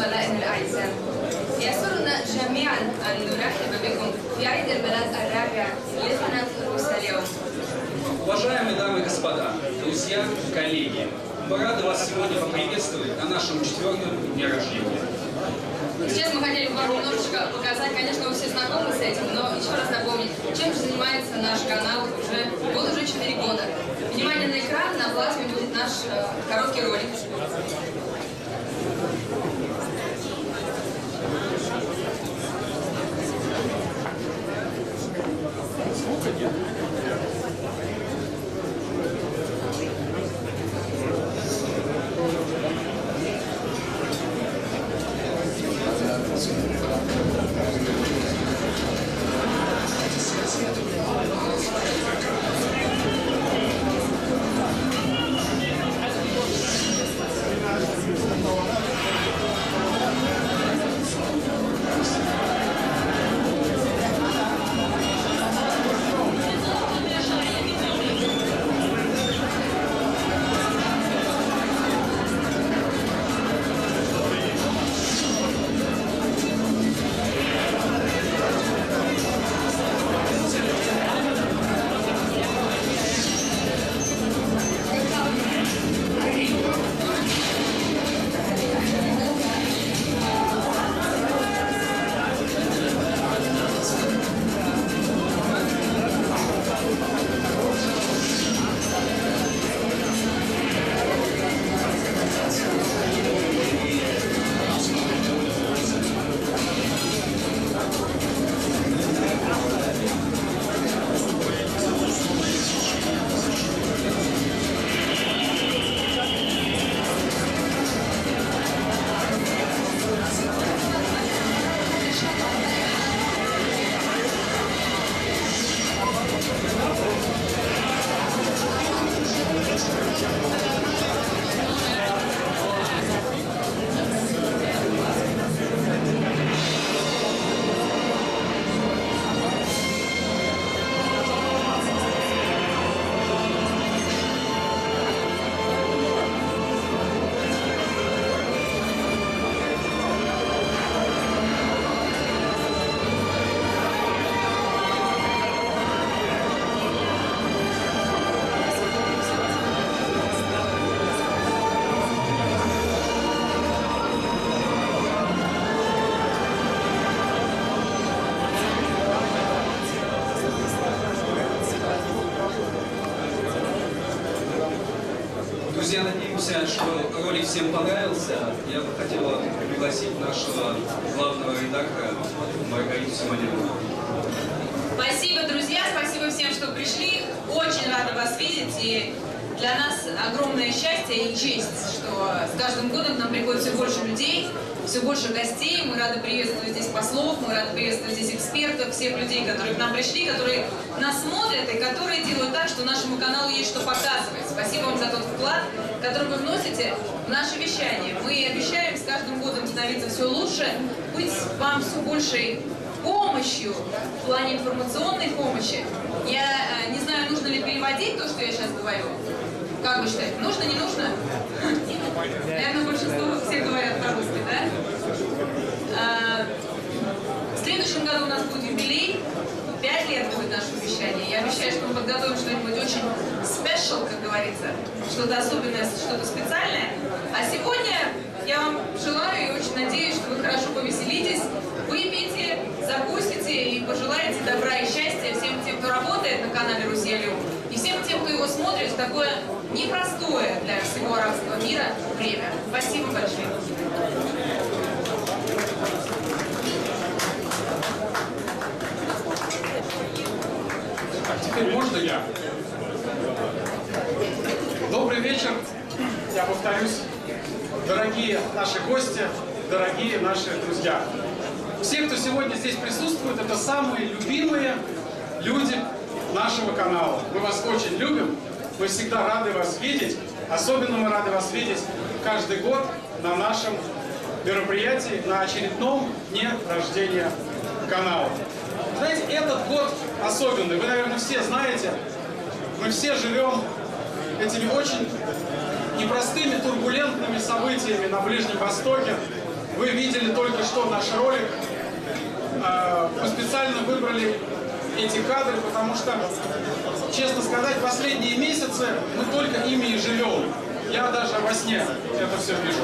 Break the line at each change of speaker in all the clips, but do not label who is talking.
زملائنا الأعزاء يسرنا جميعا أن نرحب بكم في عيد الميلاد الرابع لقناة روسيا اليوم
Уважаемые дамы и господа, друзья, коллеги, мы рады вас сегодня поприветствовать на нашем четвертом дне рождения.
Сейчас мы хотели бы вам немножечко показать, конечно, вы все знакомы с этим, но еще раз напомнить, чем же занимается наш канал уже, вот уже 4 года. Внимание на экран, на плазме будет наш э, короткий ролик.
Друзья,
спасибо всем, что пришли. Очень рада вас видеть. И для нас огромное счастье и честь, что с каждым годом нам приходит все больше людей, все больше гостей. Мы рады приветствовать здесь послов, мы рады приветствовать здесь экспертов, всех людей, которые к нам пришли, которые нас смотрят и которые делают так, что нашему каналу есть что показывать. Спасибо вам за тот вклад, который вы вносите в наше вещание. Мы обещаем с каждым годом становиться все лучше, быть вам все большей помощью в плане информационной помощи. Я э, не знаю, нужно ли переводить то, что я сейчас говорю. Как вы считаете, нужно, не нужно? Наверное, большинство все говорят по-русски, да? А, В следующем году у нас будет юбилей. Пять лет будет наше вещание. Я обещаю, что мы подготовим что-нибудь очень special, как говорится. Что-то особенное, что-то специальное. А сегодня я вам желаю и очень надеюсь, что вы хорошо повеселитесь, выпьете, закусите и пожелаете добра и счастья всем тем, кто работает на канале Руселю, и всем тем, кто его смотрит в такое непростое для всего арабского мира время. Спасибо большое.
А теперь можно я? Добрый вечер, я повторюсь, дорогие наши гости, дорогие наши друзья. Все, кто сегодня здесь присутствует, это самые любимые люди нашего канала. Мы вас очень любим, мы всегда рады вас видеть. Особенно мы рады вас видеть каждый год на нашем мероприятии, на очередном дне рождения канала. Знаете, этот год особенный. Вы, наверное, все знаете, мы все живем этими очень непростыми, турбулентными событиями на Ближнем Востоке. Вы видели только что наш ролик. Э, Мы специально выбрали эти кадры, потому что, честно сказать, последние месяцы мы только ими и живем. Я даже во сне это все вижу.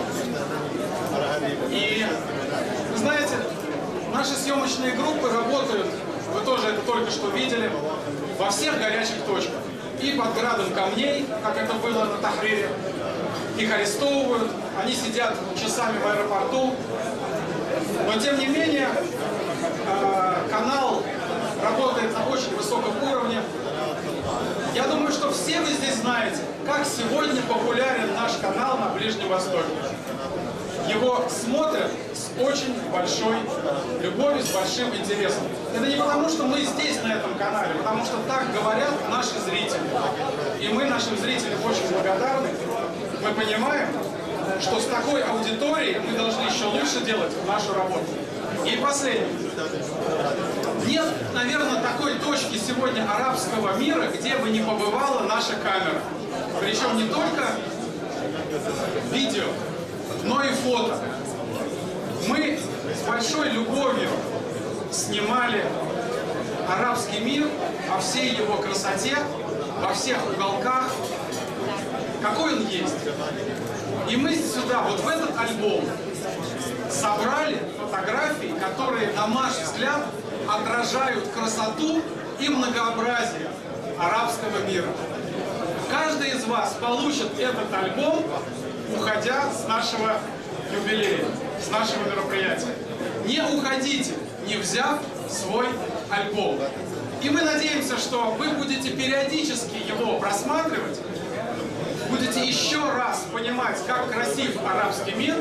И, знаете, наши съемочные группы работают, вы тоже это только что видели, во всех горячих точках. И под градом камней, как это было на Тахрире, их арестовывают, они сидят часами в аэропорту. Но тем не менее, э, канал работает на очень высоком уровне. Я думаю, что все вы здесь знаете, как сегодня популярен наш канал на Ближнем Востоке. Его смотрят с очень большой любовью, с большим интересом. Это не потому, что мы здесь, на этом канале, потому что так говорят наши зрители. И мы нашим зрителям очень благодарны. Мы понимаем, что с такой аудиторией мы должны еще лучше делать нашу работу. И последнее. Нет, наверное, такой точки сегодня арабского мира, где бы не побывала наша камера. Причем не только видео, но и фото. Мы с большой любовью снимали арабский мир во всей его красоте, во всех уголках, какой он есть. И мы сюда, вот в этот альбом, собрали фотографии, которые, на наш взгляд, отражают красоту и многообразие арабского мира. Каждый из вас получит этот альбом, уходя с нашего юбилея, с нашего мероприятия. Не уходите, не взяв свой альбом. И мы надеемся, что вы будете периодически его просматривать, будете еще раз понимать, как красив арабский мир,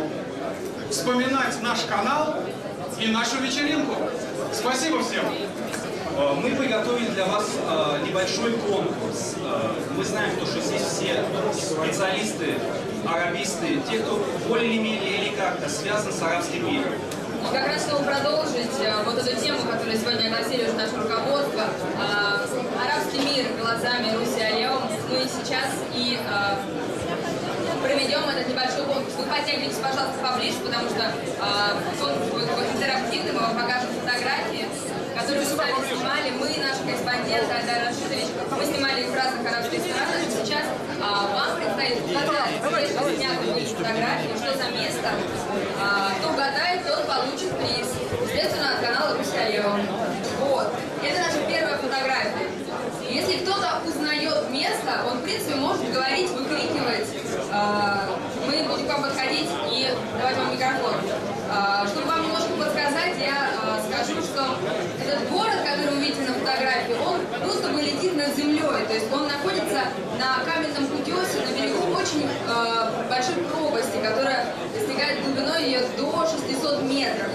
вспоминать наш канал и нашу вечеринку. Спасибо всем!
Э, Мы приготовили для вас э, небольшой конкурс. Э, Мы знаем, то, что здесь все специалисты, арабисты, те, кто более или менее или как-то связан с арабским миром.
И как раз чтобы продолжить вот эту тему, которую сегодня огласили уже наше руководство, арабский мир глазами Руси Алеум, мы сейчас и проведем этот небольшой конкурс. Вы подтягивайтесь, пожалуйста, поближе, потому что конкурс будет интерактивный, мы вам покажем фотографии, которые мы сами снимали, мы и наши корреспонденты, Айдар Рашидович, мы снимали их в разных арабских странах, сейчас а, вам предстоит угадать, где сняты были фотографии, что за место. А, кто угадает, тот получит приз. Естественно, от канала Русалева. Вот. Это наша первая фотография. Если кто-то узнает место, он, в принципе, может говорить, выкрикивать. А, мы будем к вам подходить и давать вам микрофон. А, чтобы вам немножко подсказать, я а, скажу, что этот город, который вы видите на фотографии, он просто бы летит над землей. То есть он находится на каменном утесе, на берегу очень а, большой пропасти, которая достигает глубиной ее до 600 метров.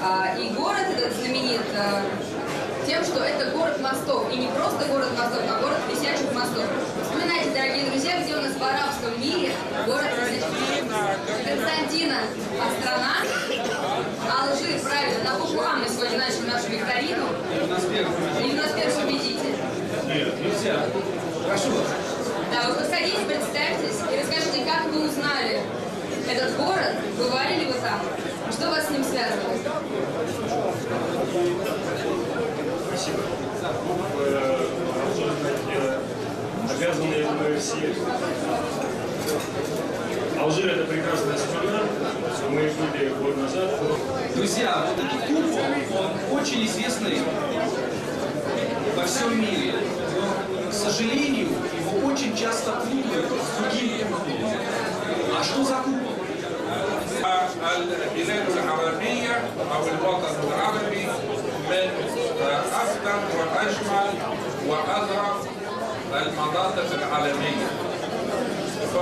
А, и город этот знаменит а, тем, что это город мостов. И не просто город мостов, а город висячих мостов. Вспоминайте, дорогие друзья, где у нас в арабском мире город висячих мостов. Константина Астрана. Алжир, правильно, на букву А мы сегодня начали нашу викторину.
И у нас первый
победитель.
Друзья, прошу вас.
Да, вы подходите, представьтесь и расскажите, как вы узнали этот город, бывали ли вы там, что вас с ним связывает?
Спасибо. Обязаны мы все. Алжир это прекрасная страна. Мы были год назад.
Друзья, вот этот купол, он очень известный во всем мире. Но, к сожалению, очень часто путают с другим куполом. А что за купол?
البلاد العربية أو الوطن العربي من أقدم وأجمل وأظرف المناطق العالمية. ف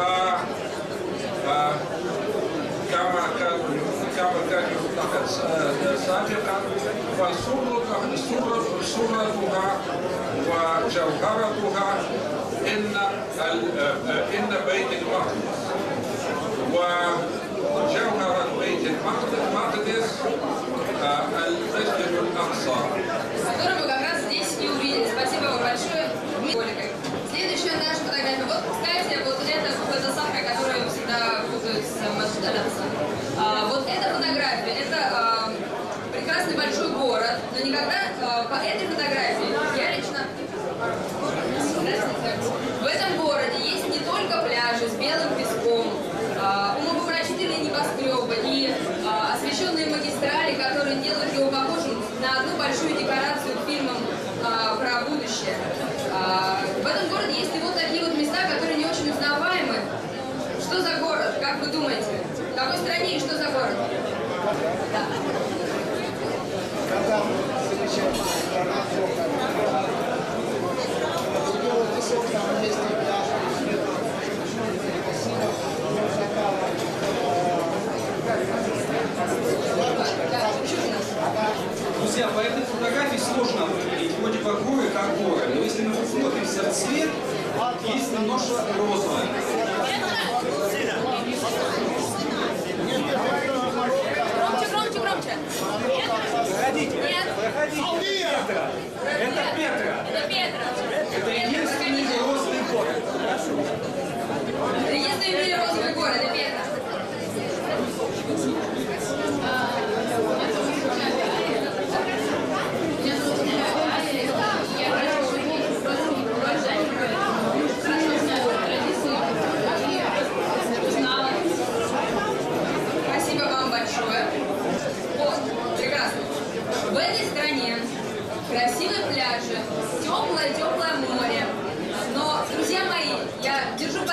آه، كما كان كما كان يعتقد سابقا فصورة صورة صورتها وجوهرتها
Kinder, äh, äh, the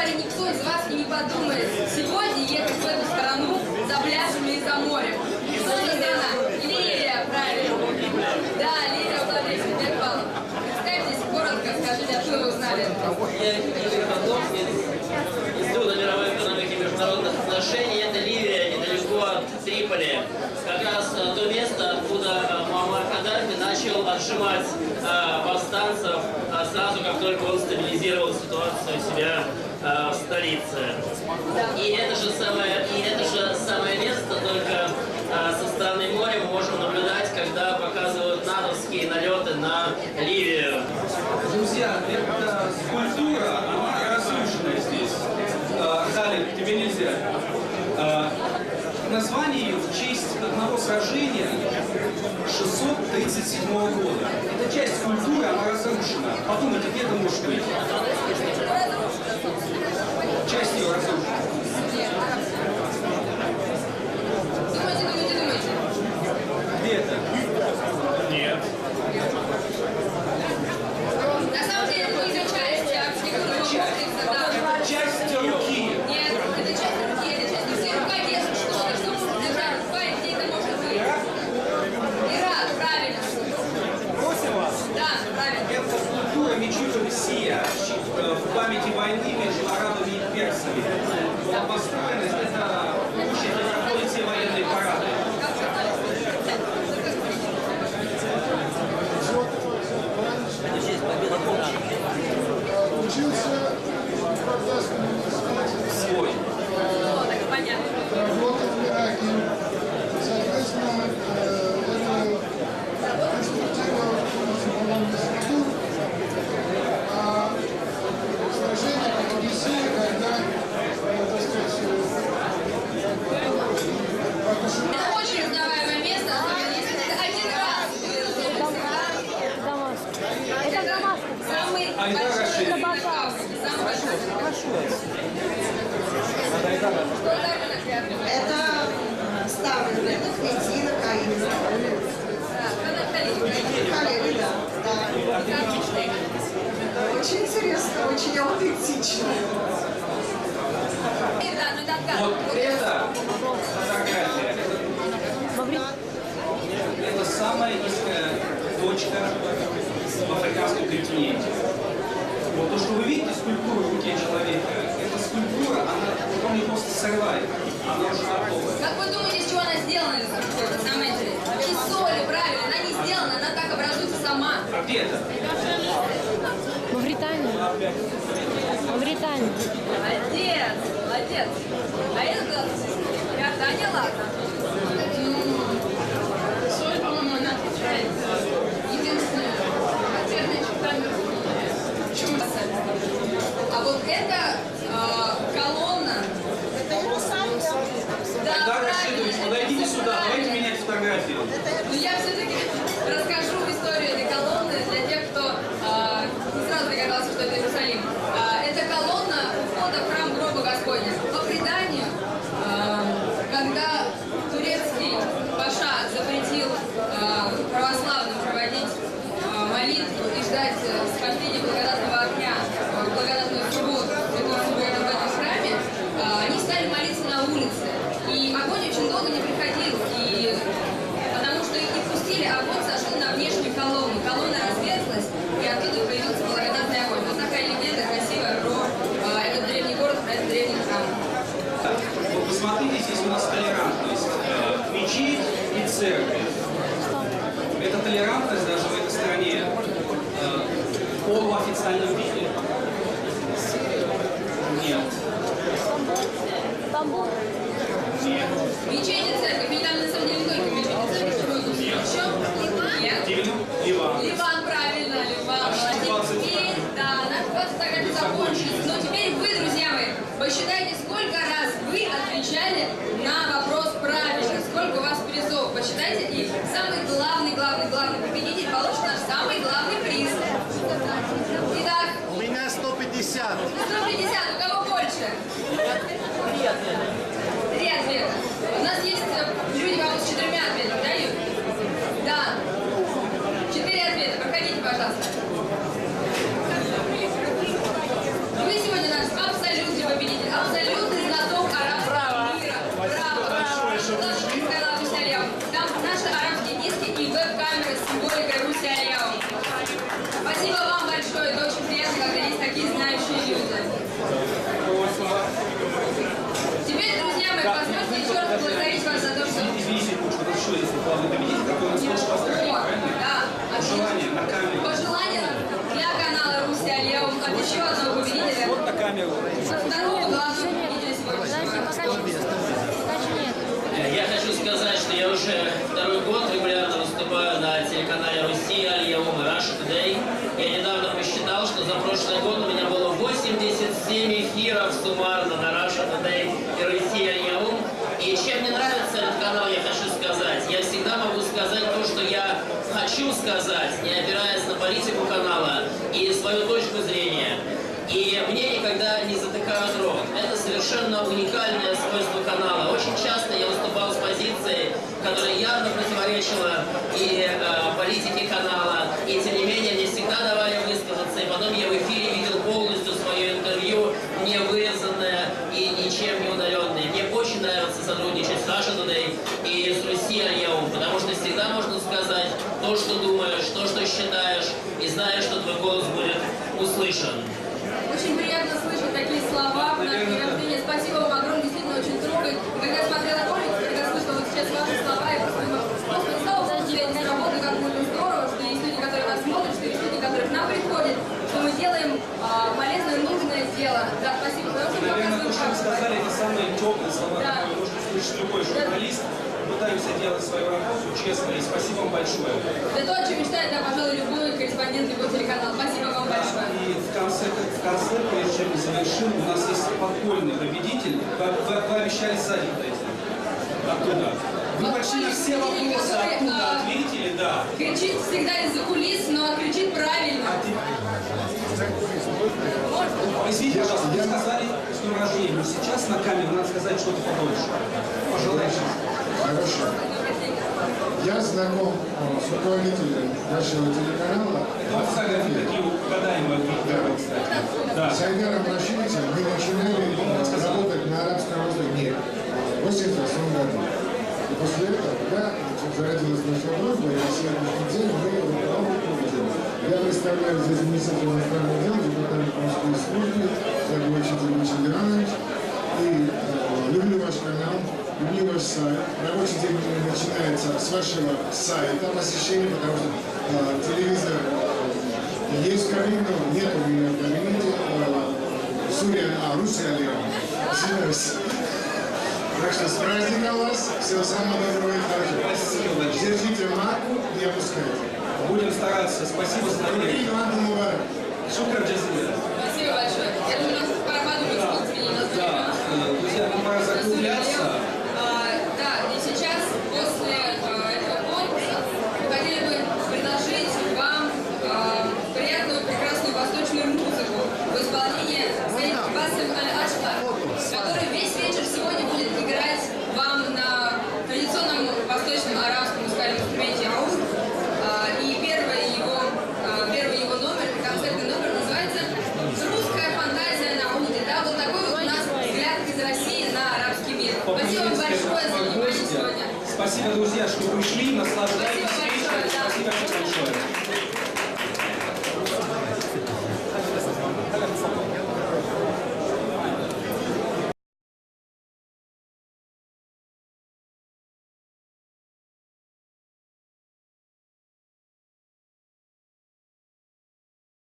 я держу пари, никто из вас не подумает сегодня ехать в эту страну за пляжами и за морем. Что за страна? Ливия, правильно. Да, Ливия, Владимир Сергеевич Представьтесь коротко, скажите, откуда вы узнали?
Я Игорь Козлов, Института мировой экономики и международных отношений. Это Ливия, недалеко от Триполи. Как раз э, то место, откуда э, Муаммар Каддафи начал отжимать э, повстанцев сразу, как только он стабилизировал ситуацию себя э, в столице. И это же самое, и это же самое место, только э, со стороны моря мы можем наблюдать, когда показывают натовские налеты на Ливию.
Друзья, это скульптура, она разрушена здесь. Э, Халид, тебе нельзя. Э, Название ее в честь одного сражения 637 года. Это часть скульптуры, она разрушена. Подумайте, где это может быть? Точка в африканском континенте. Вот то, что вы видите скульптуру в руке человека, эта скульптура, она потом ее просто срывает. Она уже готовая.
Как вы думаете, из чего она сделана, эта скульптура? Самое интересное. Из соли, правильно. Она не сделана, она так образуется сама.
А где это?
Мавритания. Мавритания.
Молодец, молодец. А это куда Иордания, ладно. А вот эта э, колонна...
Это его сам
Да,
Айдар
правильно,
Рашидович,
это
подойдите сюда, давайте
правильно.
менять фотографию.
Ну я все
официальном виде? Нет.
Тамбов.
Нет.
Мечети церковь. Или там на самом деле не только мечети церковь, что еще? Нет.
Ливан. Ливан.
Ливан, правильно, Ливан. Молодец. Теперь, да, наши 20 фотографий закончились. Но теперь вы, друзья мои, посчитайте, сколько раз вы отвечали на вопрос правильно. Сколько у вас призов. Посчитайте. И самый главный, главный, главный победитель получит наш самый главный приз. Итак,
У меня 150.
150. У кого больше? Три ответа. У нас есть э, люди, по-моему, с четырьмя ответами, да, Юр? Да. Четыре ответа. Проходите, пожалуйста. Вы сегодня наш абсолютный победитель, абсолютный знаток арабского мира. Браво! Браво! Сказала Руся Алияу. Там наши арабские диски и веб-камеры с символикой Руси Алияу. Спасибо вам большое. Это очень приятно, когда есть такие знающие люди. Теперь, друзья мои, позвольте еще раз поблагодарить вас за то, что...
Извините, Куч, вот еще есть главный победитель, который нас хочет поздравить,
Вот,
правильно?
да.
Пожелание на камеру.
Пожелание для канала Руси Алияу от еще одного победителя.
Вот на камеру.
Второго главного победителя
Подожди,
сегодняшнего.
пока нет. Пока еще нет.
Я хочу сказать, что я уже второй год регулярно выступаю на телеканале Руси, Альяум и Russia Today. Я недавно посчитал, что за прошлый год у меня было 87 эфиров суммарно на Russia Today и Руси, Альяум. И чем мне нравится этот канал, я хочу сказать. Я всегда могу сказать то, что я хочу сказать, не опираясь на политику канала и свою точку зрения. И мне никогда не затыкают рот. Это совершенно уникальное свойство канала. Очень часто я выступал с позицией, которая явно противоречила и э, политике канала, и тем не менее мне всегда давали высказаться, и потом я в эфире видел полностью свое интервью, не вырезанное и ничем не удаленное. Мне очень нравится сотрудничать с Russia Today и с Руси Альяум, потому что всегда можно сказать то, что думаешь, то, что считаешь, и знаешь, что твой голос будет услышан.
Очень приятно слышать такие слова в. Спасибо вам огромное, действительно очень трогает. Когда я смотрела ролик, когда слышала вот сейчас ваши слова, я просто думаю, господи, слава богу, что я не работаю, как будет здорово, что есть люди, которые нас смотрят, что есть люди, которые к нам приходят, что мы делаем а, полезное, нужное дело. Да, спасибо, потому что мы показываем
что вы
как
сказали, это самые теплые слова,
Да.
которые может услышать любой журналист. Пытаемся делать свою работу честно, и спасибо вам большое.
Это то, о чем мечтает, да, пожалуй, любой корреспондент любой телеканал. Спасибо.
И в конце, в конце, прежде чем мы завершим, у нас есть подпольный победитель. Вы, вы- вы обещали сзади подойти. Оттуда. Вы почти на все вопросы оттуда
а,
ответили, да.
Кричит всегда из-за кулис, но кричит правильно.
Извините, пожалуйста, вы сказали с днем рождения, но сейчас на камеру надо сказать что-то побольше. Пожелайте.
Хорошо. Я знаком э, с руководителем нашего телеканала.
Это вот фотографии такие угадаемые,
Да.
кстати. Да.
С Айдаром Рашидовичем мы начинали работать на арабском востоке в 88 году. И после этого, значит, зародилась наша дружба, и на сегодняшний день мы руководим. Я представляю здесь Министерство иностранных дел, департамент морской службы, Загвоевич Ильич Иванович. И э, люблю ваш канал, люблю ваш сайт. Рабочий день начинается с вашего сайта посещения, потому что э, телевизор есть кабина, нет у меня кабинете. Э, Сурия, а, Русия. Извиняюсь. Так что с праздником вас, всего самого доброго и хорошего.
Спасибо большое.
Держите марку, не опускайте.
Будем стараться. Спасибо за доверие. Шукран джазиля.
Спасибо большое.